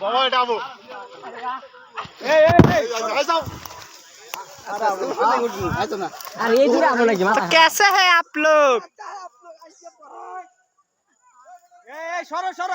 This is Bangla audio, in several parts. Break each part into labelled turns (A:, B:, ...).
A: বাবা এটা আবু
B: अरे ये दूर आने लगी माता
C: कैसे है आप लोग
B: সরো সরো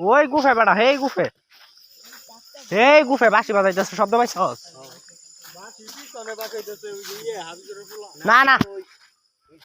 A: ওই
C: গুফে বেড়া হেই গুফে। হেই গুফে বাসি বাজাইতেছে শব্দ পাইছস? না না।